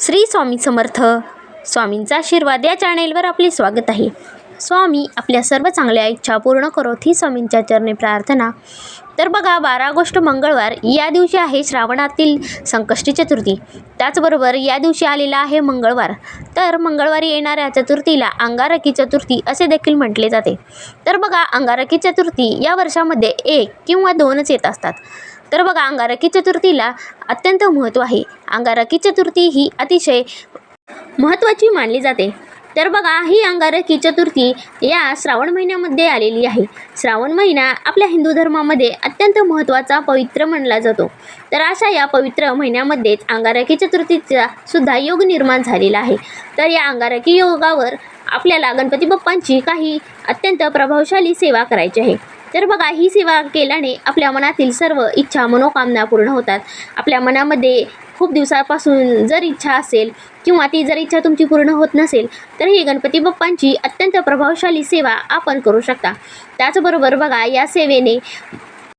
श्री स्वामी समर्थ. स्वामींचा आशीर्वाद या चॅनेलवर आपले स्वागत आहे. स्वामी आपल्या सर्व चांगल्या इच्छा पूर्ण करोत ही स्वामींच्या चरणी प्रार्थना. तर बघा बारा ऑगस्ट मंगळवार या दिवशी आहे श्रावणातील संकष्टी चतुर्थी. त्याचबरोबर या दिवशी आलेला आहे मंगळवार. तर मंगळवारी येणाऱ्या चतुर्थीला अंगारकी चतुर्थी असे देखील म्हटले जाते. तर बघा अंगारकी चतुर्थी या वर्षामध्ये एक किंवा दोनच येत असतात. तर बघा अंगारकी चतुर्थीला अत्यंत महत्त्व आहे. अंगारकी चतुर्थी ही अतिशय महत्त्वाची मानली जाते. तर बघा ही अंगारकी चतुर्थी या श्रावण महिन्यामध्ये आलेली आहे. श्रावण महिना आपल्या हिंदू धर्मामध्ये अत्यंत महत्त्वाचा पवित्र मानला जातो. तर अशा या पवित्र महिन्यामध्येच अंगारकी चतुर्थीचा सुद्धा योग निर्माण झालेला आहे. तर या अंगारकी योगावर आपल्याला गणपती बाप्पांची काही अत्यंत प्रभावशाली सेवा करायची आहे. तर बघा ही सेवा केल्याने आपल्या मनातील सर्व इच्छा मनोकामना पूर्ण होतात. आपल्या मनामध्ये खूप दिवसापासून जर इच्छा असेल किंवा ती जर इच्छा तुमची पूर्ण होत नसेल तर ही गणपती बाप्पांची अत्यंत प्रभावशाली सेवा आपण करू शकता. त्याचबरोबर बघा या सेवेने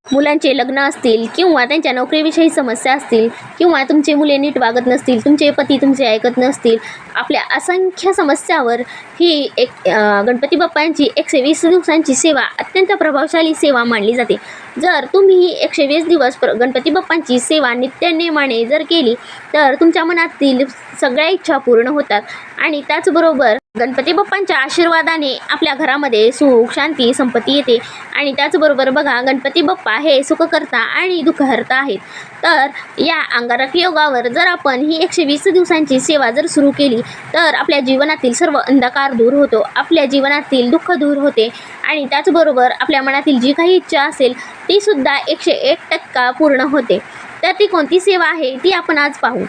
मुलांचे लग्न असतील किंवा त्यांच्या नोकरीविषयी समस्या असतील किंवा तुमचे मुले नीट वागत नसतील तुमचे पती तुमचे ऐकत नसतील आपल्या असंख्य समस्यावर ही एक गणपती बाप्पांची एकशे वीस दिवसांची सेवा अत्यंत प्रभावशाली सेवा मानली जाते. जर तुम्ही ही एकशे वीस दिवस प्र गणपती बाप्पांची सेवा नित्यनेमाने जर केली तर तुमच्या मनातील सगळ्या इच्छा पूर्ण होतात आणि त्याचबरोबर गणपती बाप्पांच्या आशीर्वादाने आपल्या घरामध्ये सुख शांती संपत्ती येते. आणि त्याचबरोबर बघा गणपती बाप्पा हे सुखकर्ता आणि दुःखहर्ता आहेत. तर या अंगारक योगावर जर आपण ही एकशे वीस दिवसांची सेवा जर सुरू केली तर आपल्या जीवनातील सर्व अंधकार दूर होतो. आपल्या जीवनातील दुःख दूर होते. आणि त्याचबरोबर आपल्या मनातील जी काही इच्छा असेल तीसुद्धा एकशे एक टक्का पूर्ण होते. तर ती कोणती सेवा आहे ती आपण आज पाहू.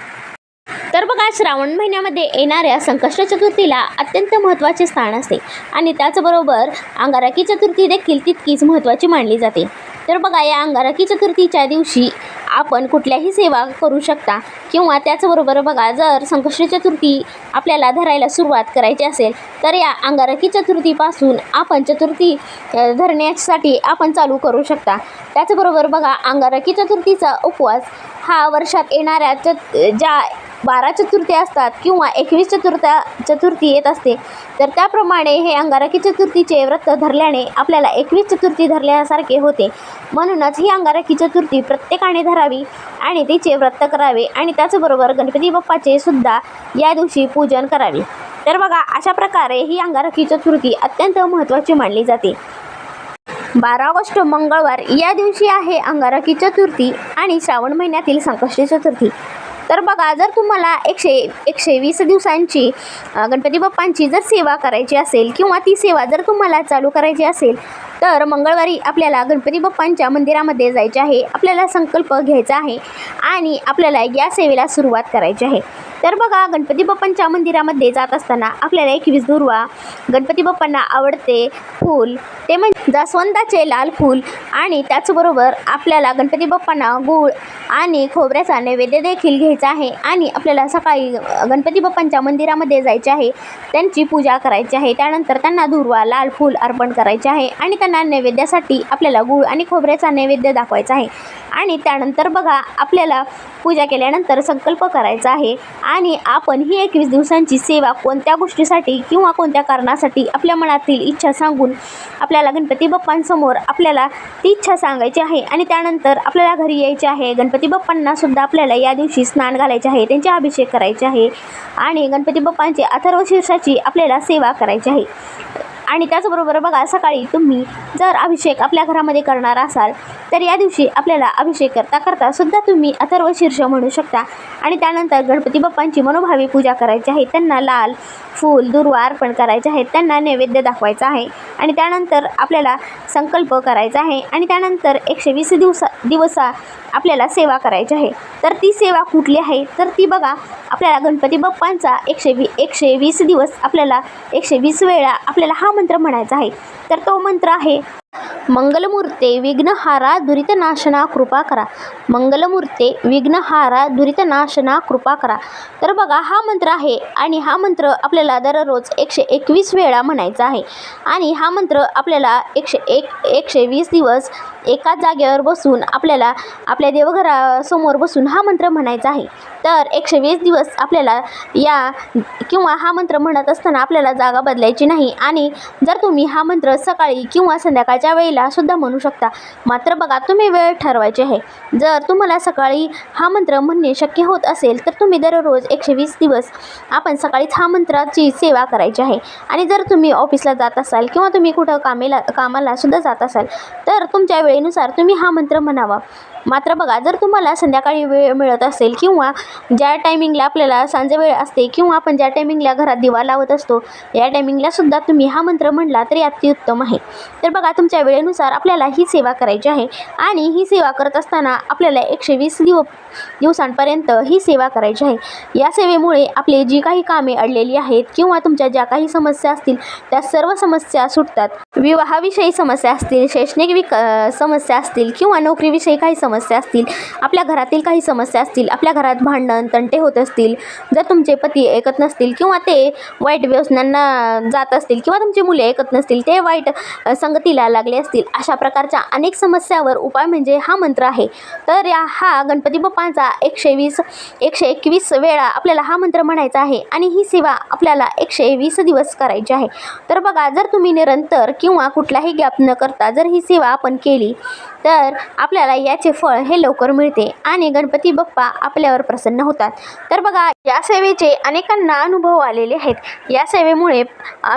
तर बघा श्रावण महिन्यामध्ये येणाऱ्या संकष्ट चतुर्थीला अत्यंत महत्त्वाचे स्थान असते आणि त्याचबरोबर अंगारकी चतुर्थी देखील तितकीच महत्त्वाची मानली जाते. तर बघा या अंगारकी चतुर्थीच्या दिवशी आपण कुठल्याही सेवा करू शकता किंवा त्याचबरोबर बघा जर संकष्ट चतुर्थी आपल्याला धरायला सुरुवात करायची असेल तर या अंगारकी चतुर्थीपासून आपण चतुर्थी धरण्यासाठी आपण चालू करू शकता. त्याचबरोबर बघा अंगारकी चतुर्थीचा उपवास हा वर्षात येणाऱ्या चत ज्या बारा चतुर्थी असतात किंवा एकवीस चतुर्था चतुर्थी येत असते तर त्याप्रमाणे हे अंगारकी चतुर्थीचे व्रत धरल्याने आपल्याला एकवीस चतुर्थी धरल्यासारखे होते. म्हणूनच ही अंगारकी चतुर्थी प्रत्येकाने धरावी आणि तिचे व्रत करावे आणि त्याचबरोबर गणपती बाप्पाचे सुद्धा या दिवशी पूजन करावे. तर बघा अशा प्रकारे ही अंगारकी चतुर्थी अत्यंत महत्त्वाची मानली जाते. बारा ऑगस्ट मंगळवार या दिवशी आहे अंगारकी चतुर्थी आणि श्रावण महिन्यातील संकष्टी चतुर्थी. तर बघा जर तुम्हाला एकशे एकशे वीस दिवसांची गणपती बाप्पांची जर सेवा करायची असेल किंवा ती सेवा जर तुम्हाला चालू करायची असेल तर मंगळवारी आपल्याला गणपती बाप्पांच्या मंदिरामध्ये जायचे आहे आपल्याला संकल्प घ्यायचा आहे आणि आपल्याला या सेवेला सुरुवात करायची आहे. तर बघा गणपती बाप्पांच्या मंदिरामध्ये जात असताना आपल्याला एकवीस दुर्वा गणपती बाप्पांना आवडते फूल ते म्हणजे जास्वंदाचे लाल फूल आणि त्याचबरोबर आपल्याला गणपती बाप्पांना गूळ आणि खोबऱ्याचा नैवेद्य देखील घ्यायचा आहे आणि आपल्याला सकाळी गणपती बाप्पांच्या मंदिरामध्ये जायचे आहे त्यांची पूजा करायची आहे त्यानंतर त्यांना दुर्वा लाल फूल अर्पण करायचे आहे आणि त्यांना नैवेद्यासाठी आपल्याला गूळ आणि खोबऱ्याचा नैवेद्य दाखवायचा आहे. आणि त्यानंतर बघा आपल्याला पूजा केल्यानंतर संकल्प करायचा आहे. आणि आपण ही एकवीस दिवसांची सेवा कोणत्या गोष्टीसाठी किंवा कोणत्या कारणासाठी आपल्या मनातील इच्छा सांगून आपल्याला गणपती बाप्पांसमोर आपल्याला ती इच्छा सांगायची आहे आणि त्यानंतर आपल्याला घरी यायचे आहे. गणपती बाप्पांनासुद्धा आपल्याला या दिवशी स्नान घालायचे आहे त्यांचे अभिषेक करायचे आहे. आणि गणपती बाप्पांचे अथर्व शीर्षाची आपल्याला सेवा करायची आहे. आणि त्याचबरोबर बघा सकाळी तुम्ही जर अभिषेक आपल्या घरामध्ये करणार असाल तर या दिवशी आपल्याला अभिषेक करता करता सुद्धा तुम्ही अथर्व शीर्ष म्हणू शकता. आणि त्यानंतर गणपती बाप्पांची मनोभावी पूजा करायची आहे. त्यांना लाल फूल दुर्वा अर्पण करायचे आहेत त्यांना नैवेद्य दाखवायचा आहे. आणि त्यानंतर आपल्याला संकल्प करायचा आहे. आणि त्यानंतर एकशे वीस दिवसा दिवसा आपल्याला सेवा करायची आहे. तर ती सेवा कुठली आहे? तर ती बघा आपल्याला गणपती बाप्पांचा एकशे वी एकशे वीस दिवस आपल्याला एकशे वीस वेळा आपल्याला हा मंत्र म्हणायचा आहे. तर तो मंत्र आहे मंगलमूर्ते विघ्नहारा दुरितनाशना कृपा करा. मंगलमूर्ते विघ्नहारा दुरितनाशना कृपा करा. तर बघा हा मंत्र आहे आणि हा मंत्र आपल्याला दररोज एकशे एकवीस वेळा म्हणायचा आहे. आणि हा मंत्र आपल्याला एकशे एक एकशे वीस दिवस एकाच जागेवर बसून आपल्याला आपल्या देवघरासमोर बसून हा मंत्र म्हणायचा आहे. तर एकशे वीस दिवस आपल्याला या किंवा हा मंत्र म्हणत असताना आपल्याला जागा बदलायची नाही. आणि जर तुम्ही हा मंत्र सकाळी किंवा संध्याकाळच्या वेळेला सुद्धा म्हणू शकता मात्र बघा तुम्ही वेळ ठरवायची आहे. जर तुम्हाला सकाळी हा मंत्र म्हणणे शक्य होत असेल तर तुम्ही दररोज एकशे वीस दिवस आपण सकाळीच हा मंत्राची सेवा करायची आहे. आणि जर तुम्ही ऑफिसला जात असाल किंवा तुम्ही कुठं कामेला कामाला सुद्धा जात असाल तर तुमच्या वेळेनुसार तुम्ही हा मंत्र म्हणावा. मात्र बघा जर तुम्हाला संध्याकाळी वेळ मिळत असेल किंवा ज्या टायमिंगला आपल्याला सांज वेळ असते किंवा आपण ज्या टायमिंगला घरात दिवा लावत असतो या टायमिंगला सुद्धा तुम्ही हा मंत्र म्हणला तरी अतिउत्तम आहे. तर बघा तुमच्या वेळेनुसार आपल्याला ही सेवा करायची आहे आणि ही सेवा करत असताना आपल्याला एकशे वीस दिव दिवसांपर्यंत ही सेवा करायची आहे. या सेवेमुळे आपले जी काही कामे अडलेली आहेत किंवा तुमच्या ज्या काही समस्या असतील त्या सर्व समस्या सुटतात. विवाहाविषयी समस्या असतील शैक्षणिक विक समस्या असतील किंवा नोकरीविषयी काही समस्या असतील आपल्या घरातील काही समस्या असतील आपल्या घरात भांडण तंटे होत असतील जर तुमचे पती ऐकत नसतील किंवा ते वाईट व्यसनांना जात असतील किंवा तुमची मुले ऐकत नसतील ते वाईट संगतीला लागले असतील अशा प्रकारच्या अनेक समस्यावर उपाय म्हणजे हा मंत्र आहे. तर या हा गणपती बाप्पांचा एकशे वीस एकशे एकवीस वेळा आपल्याला हा मंत्र म्हणायचा आहे आणि ही सेवा आपल्याला एकशे वीस दिवस करायची आहे. तर बघा जर तुम्ही निरंतर किंवा कुठलाही गॅप न करता जर ही सेवा आपण केली तर आपल्याला याचे फळ हे लवकर मिळते आणि गणपती बाप्पा आपल्यावर प्रसन्न होतात. तर बघा या सेवेचे अनेकांना अनुभव आलेले आहेत. या सेवेमुळे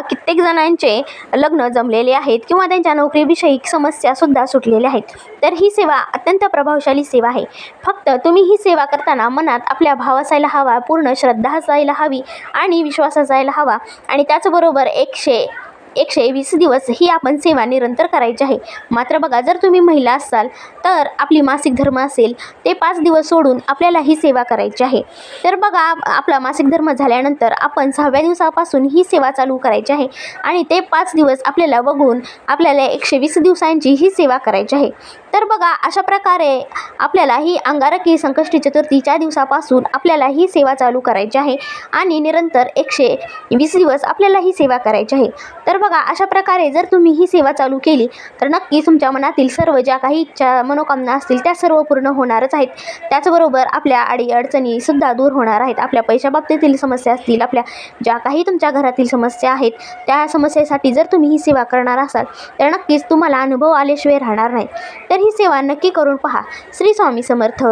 कित्येक जणांचे लग्न जमलेले आहेत किंवा त्यांच्या नोकरीविषयी समस्यासुद्धा सुटलेल्या आहेत. तर ही सेवा अत्यंत प्रभावशाली सेवा आहे. फक्त तुम्ही ही सेवा करताना मनात आपल्या भाव असायला हवा पूर्ण श्रद्धा असायला हवी आणि विश्वास असायला हवा. आणि त्याचबरोबर एकशे एकशे वीस दिवस ही आपण सेवा निरंतर करायची आहे. मात्र बघा जर तुम्ही महिला असाल तर आपली मासिक धर्म असेल ते पाच दिवस सोडून आपल्याला ही सेवा करायची आहे. तर बघा आपला मासिक धर्म झाल्यानंतर आपण सहाव्या दिवसापासून ही सेवा चालू करायची आहे आणि ते पाच दिवस आपल्याला बघून आपल्याला एकशे वीस दिवसांची ही सेवा करायची आहे. तर बघा अशा प्रकारे आपल्याला ही अंगारकी संकष्टी चतुर्थीच्या दिवसापासून आपल्याला ही सेवा चालू करायची आहे आणि निरंतर एकशे वीस दिवस आपल्याला ही सेवा करायची आहे. तर बघा बघा अशा प्रकारे जर तुम्ही ही सेवा चालू केली तर नक्कीच तुमच्या मनातील सर्व ज्या काही इच्छा मनोकामना असतील त्या सर्व पूर्ण होणारच आहेत. त्याचबरोबर आपल्या अडी अडचणीसुद्धा दूर होणार आहेत. आपल्या पैशाबाबतीतील समस्या असतील आपल्या ज्या काही तुमच्या घरातील समस्या आहेत त्या समस्येसाठी जर तुम्ही ही सेवा करणार असाल तर नक्कीच तुम्हाला अनुभव आल्याशिवाय राहणार नाही. तर ही सेवा नक्की करून पहा. श्री स्वामी समर्थ.